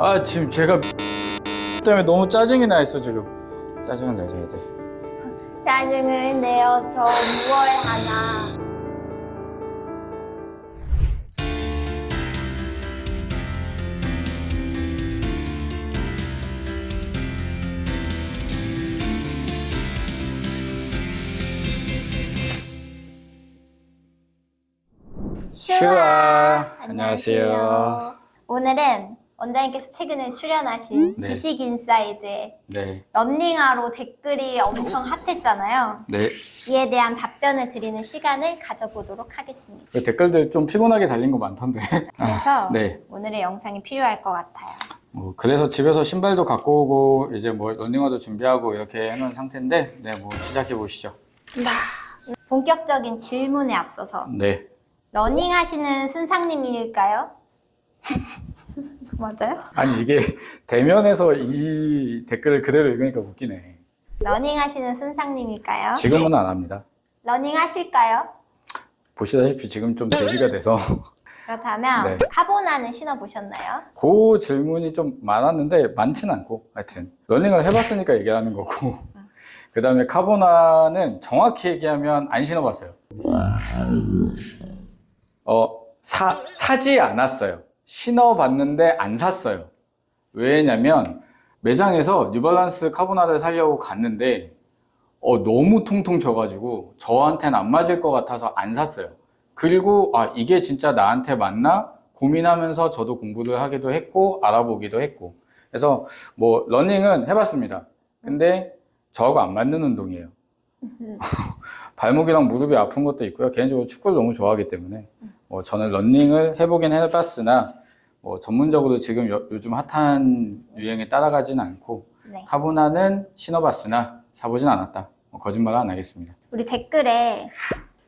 아 지금 제가 때문에 너무 짜증이 나 있어 지금. 짜증을 내줘야 돼. 짜증을 내어서 무얼 하나. 슈아 안녕하세요. 오늘은 원장님께서 최근에 출연하신 네. 지식 인사이드에 네 런닝화로 댓글이 엄청 핫했잖아요. 네. 이에 대한 답변을 드리는 시간을 가져보도록 하겠습니다. 그 댓글들 좀 피곤하게 달린 거 많던데 그래서 네. 오늘의 영상이 필요할 것 같아요. 뭐 그래서 집에서 신발도 갖고 오고 이제 뭐 런닝화도 준비하고 이렇게 해놓은 상태인데 네 뭐 시작해 보시죠 본격적인 질문에 앞서서 네 러닝 하시는 순상님일까요? 맞아요? 아니 이게 대면에서 이 댓글을 그대로 읽으니까 웃기네 러닝 하시는 순상님일까요? 지금은 안 합니다 러닝 하실까요? 보시다시피 지금 좀 돼지가 돼서 그렇다면 네. 카보나는 신어보셨나요? 그 질문이 좀 많았는데 많지는 않고 하여튼 러닝을 해봤으니까 얘기하는 거고 그 다음에 카보나는 정확히 얘기하면 안 신어봤어요 어 사, 사지 않았어요 신어봤는데 안 샀어요. 왜냐면 매장에서 뉴발란스 카보나를 사려고 갔는데 어, 너무 통통 져가지고 저한테는 안 맞을 것 같아서 안 샀어요. 그리고 아 이게 진짜 나한테 맞나? 고민하면서 저도 공부를 하기도 했고 알아보기도 했고. 그래서 뭐 러닝은 해봤습니다. 근데 저하고 안 맞는 운동이에요. 발목이랑 무릎이 아픈 것도 있고요. 개인적으로 축구를 너무 좋아하기 때문에 뭐 저는 러닝을 해보긴 해봤으나 뭐 전문적으로 지금 요, 요즘 핫한 유행에 따라가지는 않고 네. 카보나는 신어봤으나 사보진 않았다 뭐 거짓말은 안 하겠습니다 우리 댓글에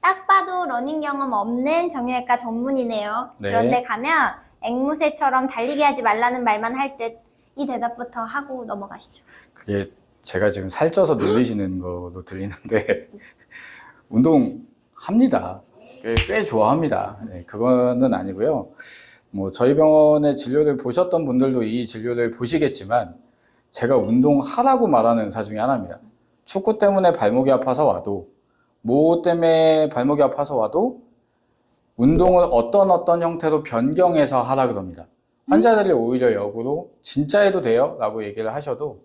딱 봐도 러닝 경험 없는 정형외과 전문이네요. 네. 그런데 가면 앵무새처럼 달리기 하지 말라는 말만 할 듯 이 대답부터 하고 넘어가시죠. 그게 제가 지금 살쪄서 놀리시는 거로 들리는데 운동 합니다. 꽤, 꽤 좋아합니다. 네, 그거는 아니고요. 뭐 저희 병원의 진료를 보셨던 분들도 이 진료를 보시겠지만 제가 운동하라고 말하는 의사 중에 하나입니다. 축구 때문에 발목이 아파서 와도 모 때문에 발목이 아파서 와도 운동을 어떤 어떤 형태로 변경해서 하라 그럽니다. 환자들이 오히려 역으로 진짜 해도 돼요? 라고 얘기를 하셔도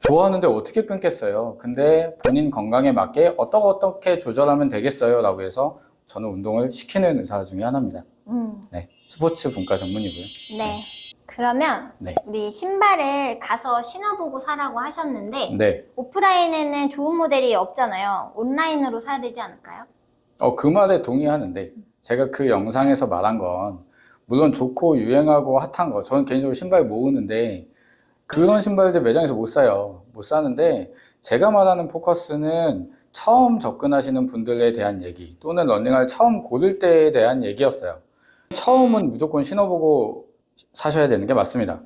좋아하는데 어떻게 끊겠어요? 근데 본인 건강에 맞게 어떻게 조절하면 되겠어요? 라고 해서 저는 운동을 시키는 의사 중에 하나입니다. 음, 네. 스포츠 분과 전문이고요. 네. 그러면 네. 우리 신발을 가서 신어보고 사라고 하셨는데 네. 오프라인에는 좋은 모델이 없잖아요. 온라인으로 사야 되지 않을까요? 어, 그 말에 동의하는데 제가 그 영상에서 말한 건 물론 좋고 유행하고 핫한 거 저는 개인적으로 신발 모으는데 그런 신발들 매장에서 못 사요. 못 사는데 제가 말하는 포커스는 처음 접근하시는 분들에 대한 얘기 또는 러닝을 처음 고를 때에 대한 얘기였어요. 처음은 무조건 신어보고 사셔야 되는 게 맞습니다.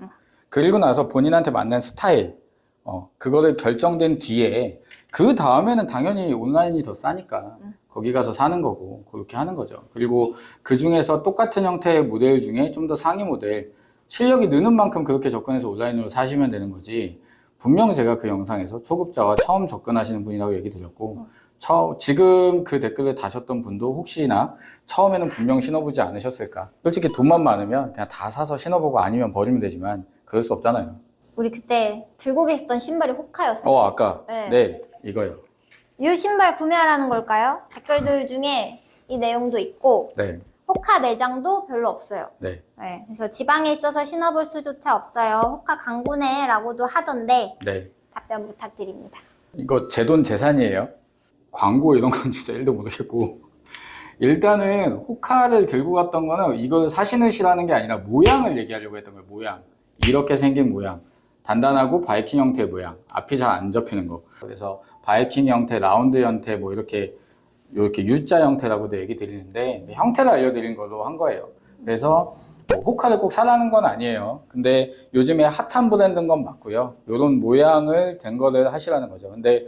그리고 나서 본인한테 맞는 스타일, 어, 그거를 결정된 뒤에 그 다음에는 당연히 온라인이 더 싸니까 거기 가서 사는 거고 그렇게 하는 거죠. 그리고 그 중에서 똑같은 형태의 모델 중에 좀 더 상위 모델 실력이 느는 만큼 그렇게 접근해서 온라인으로 사시면 되는 거지. 분명 제가 그 영상에서 초급자와 처음 접근하시는 분이라고 얘기 드렸고 처, 지금 그 댓글을 다셨던 분도 혹시나 처음에는 분명 신어보지 않으셨을까? 솔직히 돈만 많으면 그냥 다 사서 신어보고 아니면 버리면 되지만 그럴 수 없잖아요. 우리 그때 들고 계셨던 신발이 호카였어요. 어, 아까. 네. 네, 이거요. 이 신발 구매하라는 걸까요? 댓글들 중에 이 내용도 있고 네, 호카 매장도 별로 없어요. 네, 네, 그래서 지방에 있어서 신어볼 수조차 없어요. 호카 광고네라고도 하던데 네. 답변 부탁드립니다. 이거 제 돈 재산이에요. 광고 이런 건 진짜 1도 모르겠고. 일단은 호카를 들고 갔던 거는 이걸 사신으시라는 게 아니라 모양을 얘기하려고 했던 거예요. 모양. 이렇게 생긴 모양. 단단하고 바이킹 형태의 모양. 앞이 잘 안 접히는 거. 그래서 바이킹 형태, 라운드 형태, 뭐 이렇게 이렇게 U자 형태라고도 얘기 드리는데 형태를 알려드린 걸로 한 거예요. 그래서 뭐 호카를 꼭 사라는 건 아니에요. 근데 요즘에 핫한 브랜드인 건 맞고요. 이런 모양을 된 거를 하시라는 거죠. 근데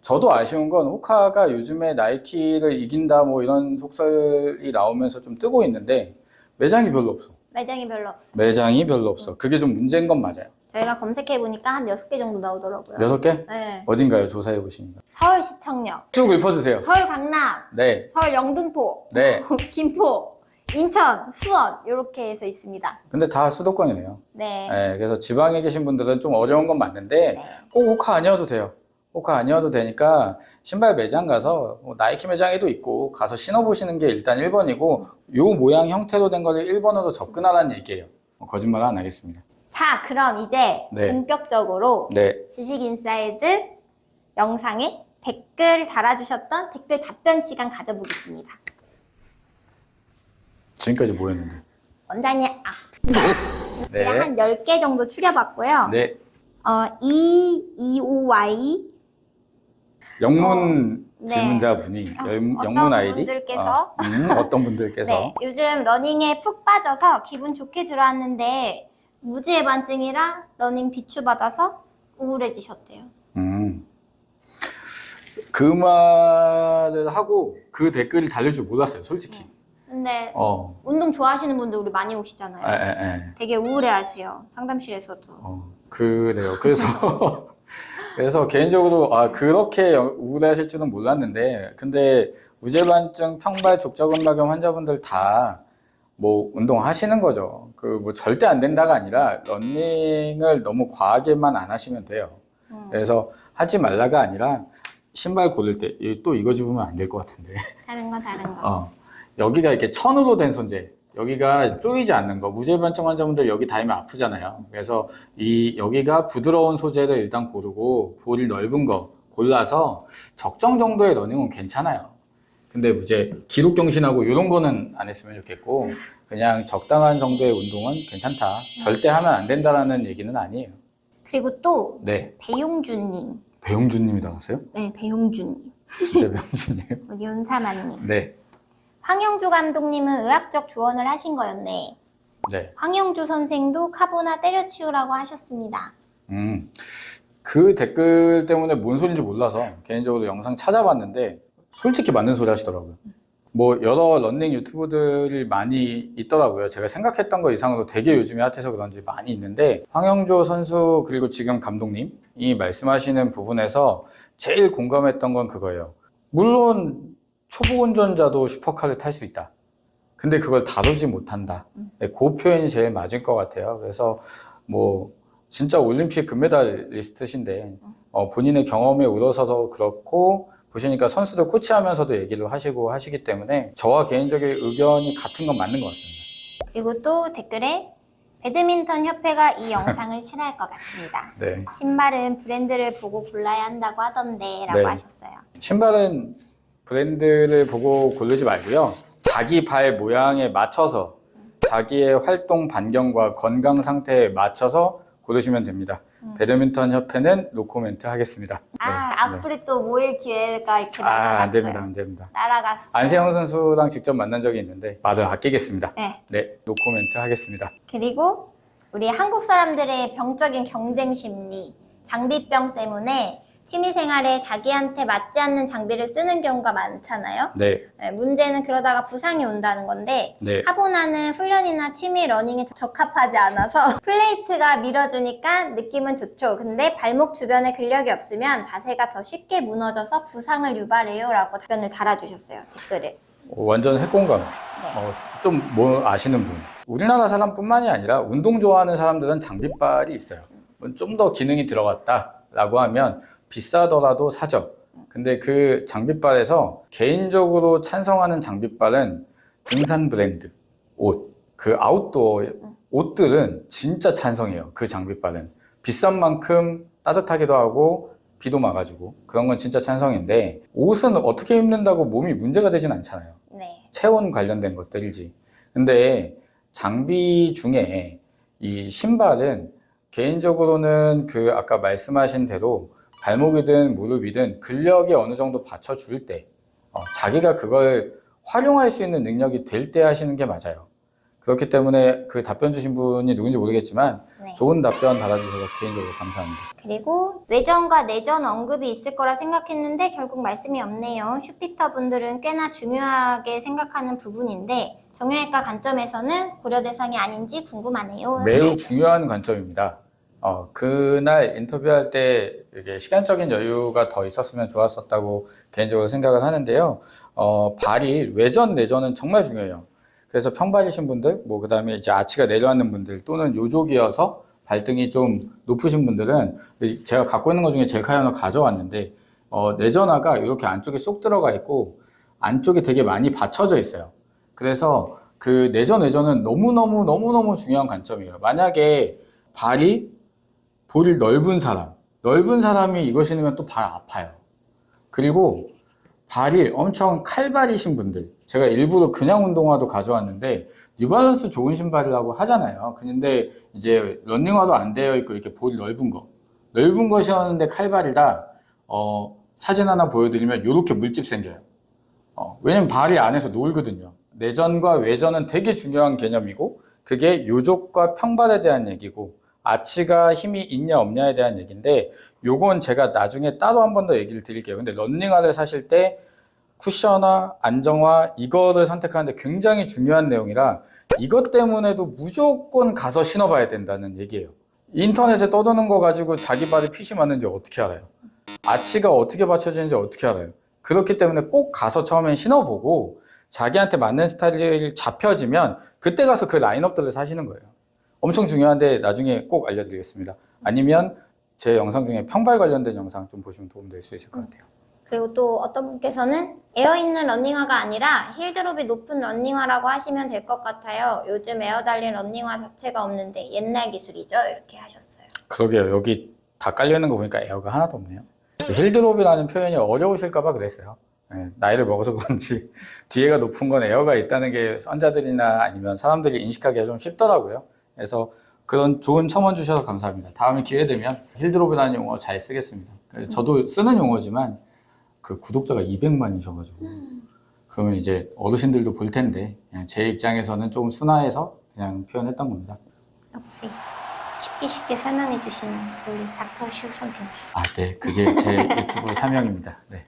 저도 아쉬운 건 호카가 요즘에 나이키를 이긴다 뭐 이런 속설이 나오면서 좀 뜨고 있는데 매장이 별로 없어. 매장이 별로 없어요. 매장이 별로 없어. 그게 좀 문제인 건 맞아요. 저희가 검색해 보니까 한 6개 정도 나오더라고요. 여섯 개? 네. 어딘가요? 조사해 보시니까. 서울 시청역, 쭉 읊어주세요. 서울 강남, 네, 서울 영등포, 네. 김포, 인천, 수원 이렇게 해서 있습니다. 근데 다 수도권이네요. 네. 네, 그래서 지방에 계신 분들은 좀 어려운 건 맞는데 네. 꼭 호카 아니어도 돼요. 호카 아니어도 되니까 신발 매장 가서 뭐 나이키 매장에도 있고 가서 신어보시는 게 일단 1번이고 요 모양 형태로 된 거를 1번으로 접근하라는 얘기예요. 뭐 거짓말 안 하겠습니다. 자, 그럼 이제 네. 본격적으로 네, 지식인사이드 영상에 댓글 달아주셨던 댓글 답변 시간 가져보겠습니다. 지금까지 뭐였는데? 원장님 아프다. 네, 제가 한 10개 정도 추려봤고요. 네, 어, E, E, O, Y. 영문 네. 질문자분이 어, 영- 어떤 영문 아이디 분들께서? 어, 음, 어떤 분들께서 네, 요즘 러닝에 푹 빠져서 기분 좋게 들어왔는데 무지해반증이라 러닝 비추 받아서 우울해지셨대요. 음. 그 말을 하고 그 댓글을 달릴 줄 몰랐어요, 솔직히. 근데 어, 운동 좋아하시는 분들 우리 많이 오시잖아요. 에, 에, 에. 되게 우울해하세요. 상담실에서도. 어, 그래요. 그래서 그래서 개인적으로 아 그렇게 여- 우울해하실 줄은 몰랐는데 근데 우제반증 평발 족저근막염 환자분들 다 뭐 운동하시는 거죠. 그 뭐 절대 안 된다가 아니라 러닝을 너무 과하게만 안 하시면 돼요. 음, 그래서 하지 말라가 아니라 신발 고를 때 또 이거 집으면 안 될 것 같은데. 다른 거 다른 거. 어, 여기가 이렇게 천으로 된 손재. 여기가 쪼이지 않는 거. 무제반증 환자분들 여기 닿으면 아프잖아요. 그래서 이 여기가 부드러운 소재를 일단 고르고 볼이 넓은 거 골라서 적정 정도의 러닝은 괜찮아요. 근데 이제 기록 경신하고 이런 거는 안 했으면 좋겠고 그냥 적당한 정도의 운동은 괜찮다. 절대 하면 안 된다라는 얘기는 아니에요. 그리고 또 네. 배용준님. 배용준님이 나왔어요? 네, 배용준님. 진짜 배용준님. 우리 윤사만님. 네. 황영주 감독님은 의학적 조언을 하신 거였네. 네. 황영주 선생도 카보나 때려치우라고 하셨습니다. 음, 그 댓글 때문에 뭔 소리인지 몰라서 개인적으로 영상 찾아봤는데 솔직히 맞는 소리 하시더라고요. 뭐 여러 런닝 유튜브들이 많이 있더라고요. 제가 생각했던 거 이상으로 되게 요즘에 핫해서 그런지 많이 있는데 황영조 선수 그리고 지금 감독님이 말씀하시는 부분에서 제일 공감했던 건 그거예요. 물론 초보 운전자도 슈퍼카를 탈 수 있다. 근데 그걸 다루지 못한다. 네, 그 표현이 제일 맞을 것 같아요. 그래서 뭐 진짜 올림픽 금메달 리스트신데 어, 본인의 경험에 우러서서 그렇고 보시니까 선수들 코치하면서도 얘기를 하시고 하시기 때문에 저와 개인적인 의견이 같은 건 맞는 것 같습니다. 그리고 또 댓글에 배드민턴 협회가 이 영상을 싫어할 것 같습니다. 네. 신발은 브랜드를 보고 골라야 한다고 하던데 라고 네. 하셨어요. 신발은 브랜드를 보고 고르지 말고요. 자기 발 모양에 맞춰서 자기의 활동 반경과 건강 상태에 맞춰서 고르시면 됩니다. 음. 배드민턴 협회는 노코멘트 하겠습니다. 아, 네, 네. 앞으로 또 모일 기회가 이렇게 아, 날아갔어요. 안 됩니다, 안 됩니다. 날아갔어요. 안세영 선수랑 직접 만난 적이 있는데 말을 아끼겠습니다. 네. 네, 노코멘트 하겠습니다. 그리고 우리 한국 사람들의 병적인 경쟁 심리, 장비병 때문에 취미생활에 자기한테 맞지 않는 장비를 쓰는 경우가 많잖아요. 네, 네, 문제는 그러다가 부상이 온다는 건데 네, 카보나는 훈련이나 취미 러닝에 적합하지 않아서 플레이트가 밀어주니까 느낌은 좋죠. 근데 발목 주변에 근력이 없으면 자세가 더 쉽게 무너져서 부상을 유발해요. 라고 답변을 달아주셨어요. 댓글을. 어, 완전 핵공감. 어, 좀 뭐 아시는 분. 우리나라 사람뿐만이 아니라 운동 좋아하는 사람들은 장비빨이 있어요. 좀 더 기능이 들어갔다라고 하면 비싸더라도 사죠. 근데 그 장비빨에서 개인적으로 찬성하는 장비빨은 등산 브랜드 옷, 그 아웃도어 옷들은 진짜 찬성해요. 그 장비빨은 비싼 만큼 따뜻하기도 하고 비도 막아주고 그런 건 진짜 찬성인데 옷은 어떻게 입는다고 몸이 문제가 되진 않잖아요. 네. 체온 관련된 것들이지. 근데 장비 중에 이 신발은 개인적으로는 그 아까 말씀하신 대로 발목이든 무릎이든 근력이 어느 정도 받쳐줄 때 어, 자기가 그걸 활용할 수 있는 능력이 될 때 하시는 게 맞아요. 그렇기 때문에 그 답변 주신 분이 누군지 모르겠지만 네. 좋은 답변 달아주셔서 개인적으로 감사합니다. 그리고 외전과 내전 언급이 있을 거라 생각했는데 결국 말씀이 없네요. 슈피터 분들은 꽤나 중요하게 생각하는 부분인데 정형외과 관점에서는 고려 대상이 아닌지 궁금하네요. 매우 중요한 관점입니다. 어, 그날 인터뷰할 때 이게 시간적인 여유가 더 있었으면 좋았었다고 개인적으로 생각을 하는데요. 어, 발이 외전, 내전은 정말 중요해요. 그래서 평발이신 분들, 뭐, 그 다음에 이제 아치가 내려앉는 분들 또는 요족이어서 발등이 좀 높으신 분들은 제가 갖고 있는 것 중에 젤카이언을 가져왔는데, 어, 내전화가 이렇게 안쪽에 쏙 들어가 있고, 안쪽에 되게 많이 받쳐져 있어요. 그래서 그 내전 외전은 너무너무 너무너무 중요한 관점이에요. 만약에 발이 볼이 넓은 사람, 넓은 사람이 이거 신으면 또 발 아파요. 그리고 발이 엄청 칼발이신 분들, 제가 일부러 그냥 운동화도 가져왔는데 뉴발란스 좋은 신발이라고 하잖아요. 근데 이제 런닝화도 안 되어 있고 이렇게 볼이 넓은 거, 넓은 거 신었는데 칼발이다. 어, 사진 하나 보여드리면 이렇게 물집 생겨요. 어, 왜냐면 발이 안에서 놀거든요. 내전과 외전은 되게 중요한 개념이고, 그게 요족과 평발에 대한 얘기고, 아치가 힘이 있냐 없냐에 대한 얘기인데, 요건 제가 나중에 따로 한 번 더 얘기를 드릴게요. 근데 런닝화를 사실 때 쿠션화, 안정화, 이거를 선택하는데 굉장히 중요한 내용이라, 이것 때문에도 무조건 가서 신어봐야 된다는 얘기예요. 인터넷에 떠도는 거 가지고 자기 발에 핏이 맞는지 어떻게 알아요? 아치가 어떻게 받쳐지는지 어떻게 알아요? 그렇기 때문에 꼭 가서 처음엔 신어보고 자기한테 맞는 스타일이 잡혀지면 그때 가서 그 라인업들을 사시는 거예요. 엄청 중요한데 나중에 꼭 알려드리겠습니다. 아니면 제 영상 중에 평발 관련된 영상 좀 보시면 도움될 수 있을 것 같아요. 그리고 또 어떤 분께서는 에어 있는 러닝화가 아니라 힐드롭이 높은 러닝화라고 하시면 될 것 같아요. 요즘 에어 달린 러닝화 자체가 없는데 옛날 기술이죠. 이렇게 하셨어요. 그러게요. 여기 다 깔려 있는 거 보니까 에어가 하나도 없네요. 힐드롭이라는 표현이 어려우실까봐 그랬어요. 네, 나이를 먹어서 그런지 뒤에가 높은 건 에어가 있다는 게 환자들이나 아니면 사람들이 인식하기가 좀 쉽더라고요. 그래서 그런 좋은 첨언 주셔서 감사합니다. 다음에 기회 되면 힐드롭이라는 용어 잘 쓰겠습니다. 저도 쓰는 용어지만 그 구독자가 200만이셔가지고 그러면 이제 어르신들도 볼 텐데 그냥 제 입장에서는 조금 순화해서 그냥 표현했던 겁니다. 역시 쉽게 쉽게 설명해 주시는 우리 닥터 슈 선생님. 아, 네. 그게 제 유튜브 사명입니다. 네.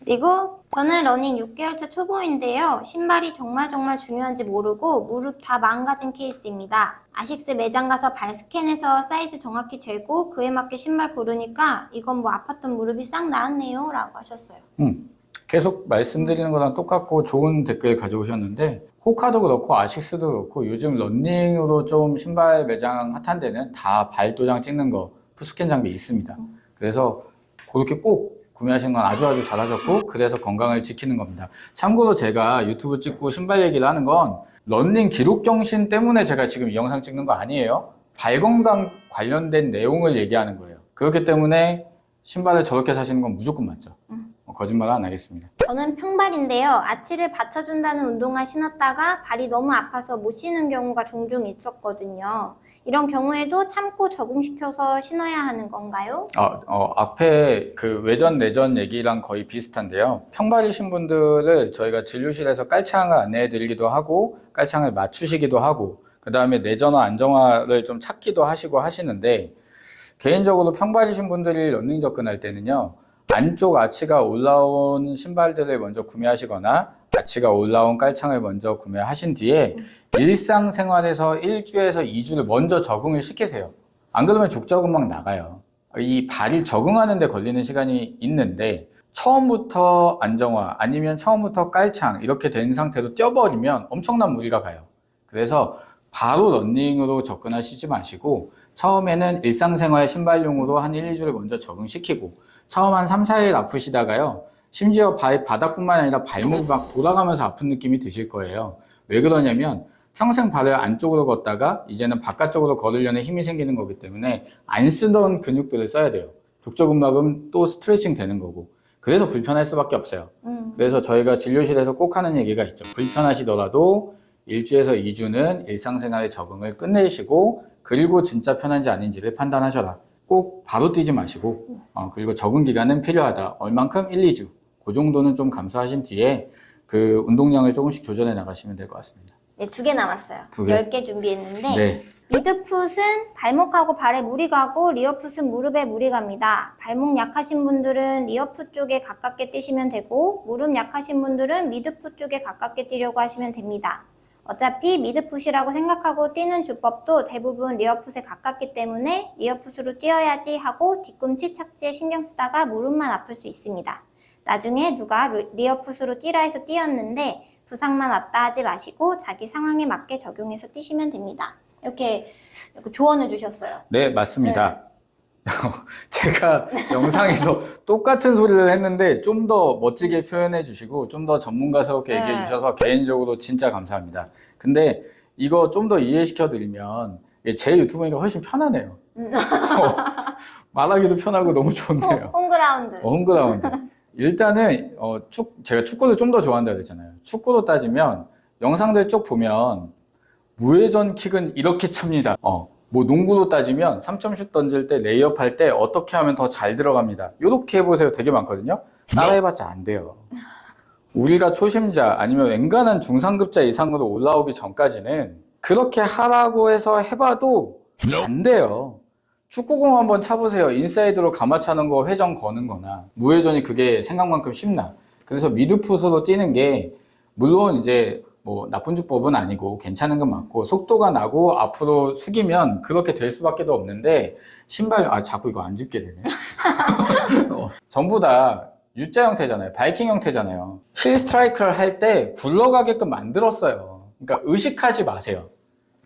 그리고 저는 러닝 6개월차 초보인데요. 신발이 정말 정말 중요한지 모르고 무릎 다 망가진 케이스입니다. 아식스 매장 가서 발 스캔해서 사이즈 정확히 재고 그에 맞게 신발 고르니까 이건 뭐 아팠던 무릎이 싹 나았네요. 라고 하셨어요. 음, 계속 말씀드리는 거랑 똑같고 좋은 댓글 가져오셨는데 호카도 그렇고 아식스도 그렇고 요즘 런닝으로 좀 신발 매장 핫한 데는 다 발도장 찍는 거 푸스캔 장비 있습니다. 그래서 그렇게 꼭 구매하신 건 아주 아주 잘하셨고 그래서 건강을 지키는 겁니다. 참고로 제가 유튜브 찍고 신발 얘기를 하는 건 런닝 기록 경신 때문에 제가 지금 이 영상 찍는 거 아니에요. 발 건강 관련된 내용을 얘기하는 거예요. 그렇기 때문에 신발을 저렇게 사시는 건 무조건 맞죠. 어, 거짓말 안 하겠습니다. 저는 평발인데요. 아치를 받쳐준다는 운동화 신었다가 발이 너무 아파서 못 신는 경우가 종종 있었거든요. 이런 경우에도 참고 적응시켜서 신어야 하는 건가요? 어, 어, 앞에 그 외전 내전 얘기랑 거의 비슷한데요. 평발이신 분들을 저희가 진료실에서 깔창을 안내해 드리기도 하고 깔창을 맞추시기도 하고 그 다음에 내전화 안정화를 좀 찾기도 하시고 하시는데 개인적으로 평발이신 분들이 런닝 접근할 때는요. 안쪽 아치가 올라온 신발들을 먼저 구매하시거나 아치가 올라온 깔창을 먼저 구매하신 뒤에 일상생활에서 1주에서 2주를 먼저 적응을 시키세요. 안 그러면 족저근 막 나가요. 이 발이 적응하는 데 걸리는 시간이 있는데 처음부터 안정화 아니면 처음부터 깔창 이렇게 된 상태로 뛰어버리면 엄청난 무리가 가요. 그래서 바로 런닝으로 접근하시지 마시고 처음에는 일상생활 신발용으로 한 1, 2주를 먼저 적응시키고 처음 한 3, 4일 아프시다가요. 심지어 발 바닥뿐만 아니라 발목이 막 돌아가면서 아픈 느낌이 드실 거예요. 왜 그러냐면 평생 발을 안쪽으로 걷다가 이제는 바깥쪽으로 걸으려는 힘이 생기는 거기 때문에 안 쓰던 근육들을 써야 돼요. 족저근막은 또 스트레칭 되는 거고. 그래서 불편할 수밖에 없어요. 음. 그래서 저희가 진료실에서 꼭 하는 얘기가 있죠. 불편하시더라도 1주에서 2주는 일상생활의 적응을 끝내시고 그리고 진짜 편한지 아닌지를 판단하셔라. 꼭 바로 뛰지 마시고 어, 그리고 적응 기간은 필요하다. 얼만큼 1, 2주. 그 정도는 좀 감수하신 뒤에 그 운동량을 조금씩 조절해 나가시면 될 것 같습니다. 네, 두 개 남았어요. 두 개? 10개 준비했는데 네. 미드풋은 발목하고 발에 무리 가고 리어풋은 무릎에 무리 갑니다. 발목 약하신 분들은 리어풋 쪽에 가깝게 뛰시면 되고 무릎 약하신 분들은 미드풋 쪽에 가깝게 뛰려고 하시면 됩니다. 어차피 미드풋이라고 생각하고 뛰는 주법도 대부분 리어풋에 가깝기 때문에 리어풋으로 뛰어야지 하고 뒤꿈치 착지에 신경 쓰다가 무릎만 아플 수 있습니다. 나중에 누가 리- 리어풋으로 뛰라 해서 뛰었는데 부상만 왔다 하지 마시고 자기 상황에 맞게 적용해서 뛰시면 됩니다. 이렇게 조언을 주셨어요. 네, 맞습니다. 제가 영상에서 똑같은 소리를 했는데 좀 더 멋지게 표현해 주시고 좀 더 전문가스럽게 얘기해 네. 주셔서 개인적으로 진짜 감사합니다. 근데 이거 좀 더 이해시켜 드리면 제 유튜브니까 훨씬 편하네요. 음. 어, 말하기도 편하고 너무 좋네요. 홈. 어, 홈그라운드. 일단은 어, 축 제가 축구를 좀 더 좋아한다 그랬잖아요. 축구로 따지면 영상들 쭉 보면 무회전 킥은 이렇게 찹니다. 어, 뭐 농구로 따지면 3점슛 던질 때 레이업 할 때 어떻게 하면 더 잘 들어갑니다. 이렇게 해보세요. 되게 많거든요. 따라해봤자 안 돼요. 우리가 초심자 아니면 웬간한 중상급자 이상으로 올라오기 전까지는 그렇게 하라고 해서 해봐도 안 돼요. 축구공 한번 차보세요. 인사이드로 감아차는 거 회전 거는 거나 무회전이 그게 생각만큼 쉽나. 그래서 미드풋으로 뛰는 게 물론 이제 뭐 나쁜 주법은 아니고 괜찮은 건 맞고 속도가 나고 앞으로 숙이면 그렇게 될 수밖에 도 없는데 신발 아 자꾸 이거 안 짚게 되네. 어, 전부 다 U자 형태잖아요. 바이킹 형태잖아요. 실 스트라이크를 할 때 굴러가게끔 만들었어요. 그러니까 의식하지 마세요.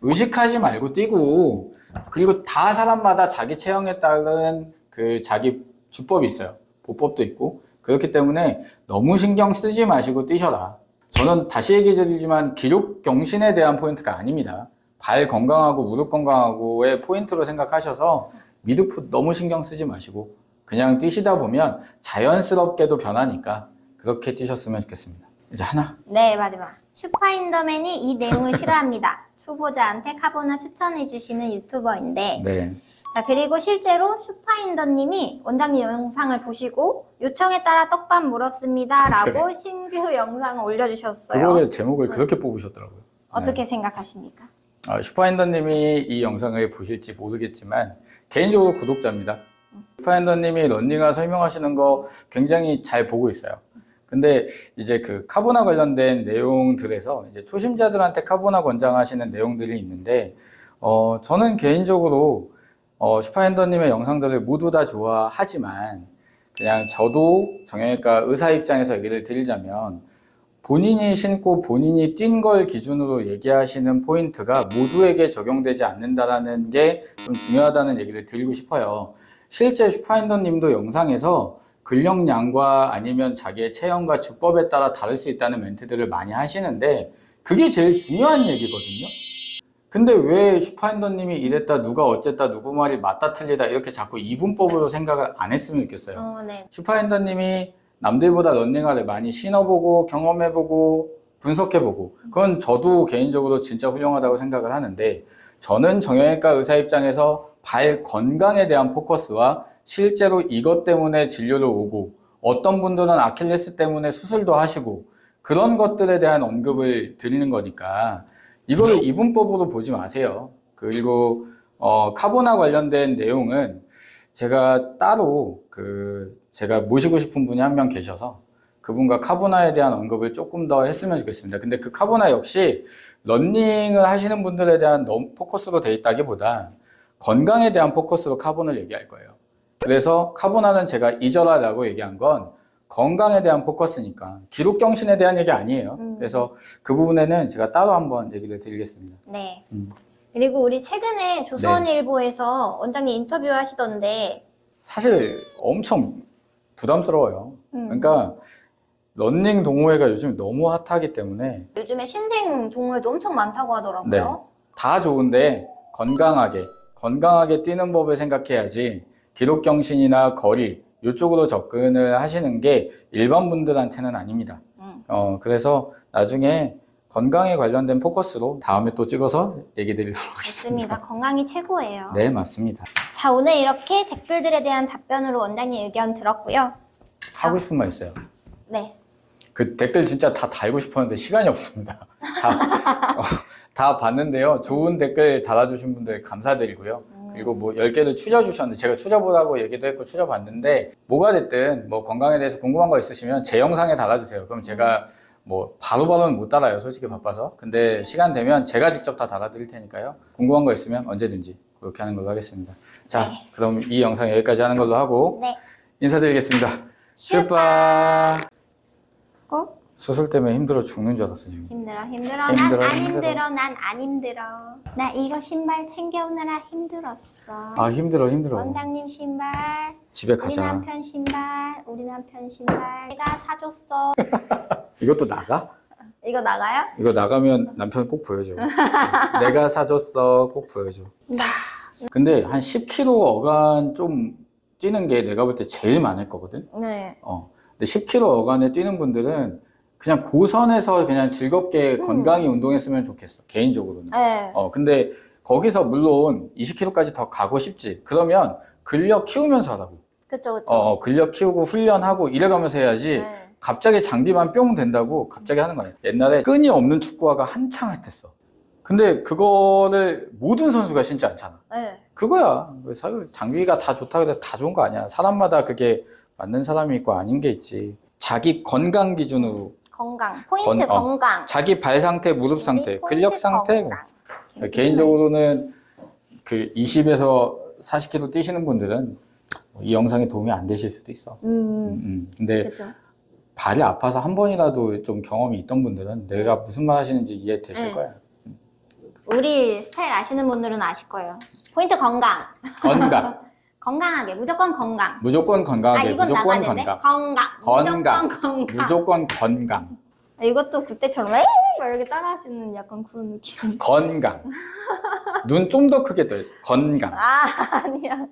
의식하지 말고 뛰고 그리고 다 사람마다 자기 체형에 따른 그 자기 주법이 있어요. 보법도 있고 그렇기 때문에 너무 신경 쓰지 마시고 뛰셔라. 저는 다시 얘기 드리지만 기록 경신에 대한 포인트가 아닙니다. 발 건강하고 무릎 건강하고의 포인트로 생각하셔서 미드풋 너무 신경 쓰지 마시고 그냥 뛰시다 보면 자연스럽게도 변하니까 그렇게 뛰셨으면 좋겠습니다. 이제 하나. 네, 마지막. 슈퍼인더맨이 이 내용을 싫어합니다. 초보자한테 카보나 추천해 주시는 유튜버인데. 네. 자, 그리고 실제로 슈퍼인더님이 원장님 영상을 보시고 요청에 따라 떡밥 물었습니다. 라고 신규 영상을 올려주셨어요. 그거를 제목을 그렇게 뽑으셨더라고요. 어떻게 생각하십니까? 아, 슈퍼핸더님이 이 영상을 보실지 모르겠지만 개인적으로 구독자입니다. 슈퍼핸더님이 런닝화 설명하시는 거 굉장히 잘 보고 있어요. 근데 이제 그 카보나 관련된 내용들에서 이제 초심자들한테 카보나 권장하시는 내용들이 있는데 어, 저는 개인적으로 어, 슈퍼핸더님의 영상들을 모두 다 좋아하지만 그냥 저도 정형외과 의사 입장에서 얘기를 드리자면 본인이 신고 본인이 뛴 걸 기준으로 얘기하시는 포인트가 모두에게 적용되지 않는다라는 게 좀 중요하다는 얘기를 드리고 싶어요. 실제 슈파인더 님도 영상에서 근력량과 아니면 자기의 체형과 주법에 따라 다를 수 있다는 멘트들을 많이 하시는데 그게 제일 중요한 얘기거든요. 근데 왜 슈파인더 님이 이랬다 누가 어쨌다 누구 말이 맞다 틀리다 이렇게 자꾸 이분법으로 생각을 안 했으면 좋겠어요. 어, 네. 슈퍼핸더님이 남들보다 런닝화를 많이 신어보고 경험해보고 분석해보고 그건 저도 개인적으로 진짜 훌륭하다고 생각을 하는데 저는 정형외과 의사 입장에서 발 건강에 대한 포커스와 실제로 이것 때문에 진료를 오고 어떤 분들은 아킬레스 때문에 수술도 하시고 그런 것들에 대한 언급을 드리는 거니까 이거를 이분법으로 보지 마세요. 그리고 어, 카보나 관련된 내용은 제가 따로 그 제가 모시고 싶은 분이 한 명 계셔서 그분과 카보나에 대한 언급을 조금 더 했으면 좋겠습니다. 근데 그 카보나 역시 런닝을 하시는 분들에 대한 포커스로 돼 있다기보다 건강에 대한 포커스로 카본을 얘기할 거예요. 그래서 카보나는 제가 잊어라라고 얘기한 건 건강에 대한 포커스니까 기록 경신에 대한 얘기 아니에요. 음. 그래서 그 부분에는 제가 따로 한번 얘기를 드리겠습니다. 네. 음. 그리고 우리 최근에 조선일보에서 원장님 인터뷰 하시던데, 사실 엄청 부담스러워요. 음, 그러니까 런닝 동호회가 요즘 너무 핫하기 때문에 요즘에 신생 동호회도 엄청 많다고 하더라고요. 네. 다 좋은데 건강하게 건강하게 뛰는 법을 생각해야지 기록 경신이나 거리 이쪽으로 접근을 하시는 게 일반 분들한테는 아닙니다. 음. 어 그래서 나중에 건강에 관련된 포커스로 다음에 또 찍어서 얘기 드리도록 맞습니다. 하겠습니다. 건강이 최고예요. 네 맞습니다. 자, 오늘 이렇게 댓글들에 대한 답변으로 원장님 의견 들었고요. 하고 싶은 말 있어요. 네. 그 댓글 진짜 다 달고 싶었는데 시간이 없습니다. 다, 어, 다 봤는데요. 좋은 댓글 달아주신 분들 감사드리고요. 그리고 뭐 10개를 추려주셨는데 제가 추려보라고 얘기도 했고 추려봤는데 뭐가 됐든 뭐 건강에 대해서 궁금한 거 있으시면 제 영상에 달아주세요. 그럼 제가 뭐 바로바로는 못 달아요. 솔직히 바빠서. 근데 시간 되면 제가 직접 다 달아드릴 테니까요. 궁금한 거 있으면 언제든지 그렇게 하는 걸로 하겠습니다. 자, 네. 그럼 이 영상 여기까지 하는 걸로 하고 네. 인사드리겠습니다. 슈파. 꼭 수술 때문에 힘들어 죽는 줄 알았어 지금. 힘들어 힘들어 힘들어, 난안 힘들어. 힘들어 난 안 힘들어 나 이거 신발 챙겨오느라 힘들었어 아 힘들어 힘들어. 원장님 신발 집에 우리 가자. 남편 신발 우리 남편 신발 내가 사줬어 이것도 나가? 이거 나가요? 이거 나가면 남편 꼭 보여줘. 내가 사줬어. 꼭 보여줘. 네. 근데 한 10kg 어간 좀 뛰는 게 내가 볼 때 제일 많을 거거든. 네 어. 근데 10kg 어간에 뛰는 분들은 그냥 고선에서 그냥 즐겁게 음. 건강히 운동했으면 좋겠어. 개인적으로는. 네. 어, 근데 거기서 물론 20kg까지 더 가고 싶지. 그러면 근력 키우면서 하라고. 그쵸 그쵸 어, 근력 키우고 훈련하고 이래가면서 해야지. 네. 갑자기 장비만 뿅 된다고 갑자기 하는 거예요. 옛날에 끈이 없는 축구화가 한창 핫했어. 근데 그거를 모든 선수가 신지 않잖아. 네. 그거야. 사- 장비가 다 좋다 그래서 다 좋은 거 아니야. 사람마다 그게 맞는 사람이 있고 아닌 게 있지. 자기 건강 기준으로 건강 포인트 건- 어. 건강 자기 발 상태, 무릎 우리 상태, 근력 상태. 건강. 개인적으로는 그 20에서 40km 뛰시는 분들은 이 영상에 도움이 안 되실 수도 있어. 음, 음 음. 근데 그쵸 발이 아파서 한 번이라도 좀 경험이 있던 분들은 내가 무슨 말 하시는지 이해되실 네. 거야. 우리 스타일 아시는 분들은 아실 거예요 포인트 건강 건강. 건강하게 무조건 건강 무조건 아 건강하게. 이건 무조건 나가야 되네 건강. 건강 건강. 무조건 건강 무조건 건강. 이것도 그때처럼 에이 막 이렇게 따라 하시는 약간 그런 느낌 건강. 눈 좀 더 크게 떠. 건강. 아 아니야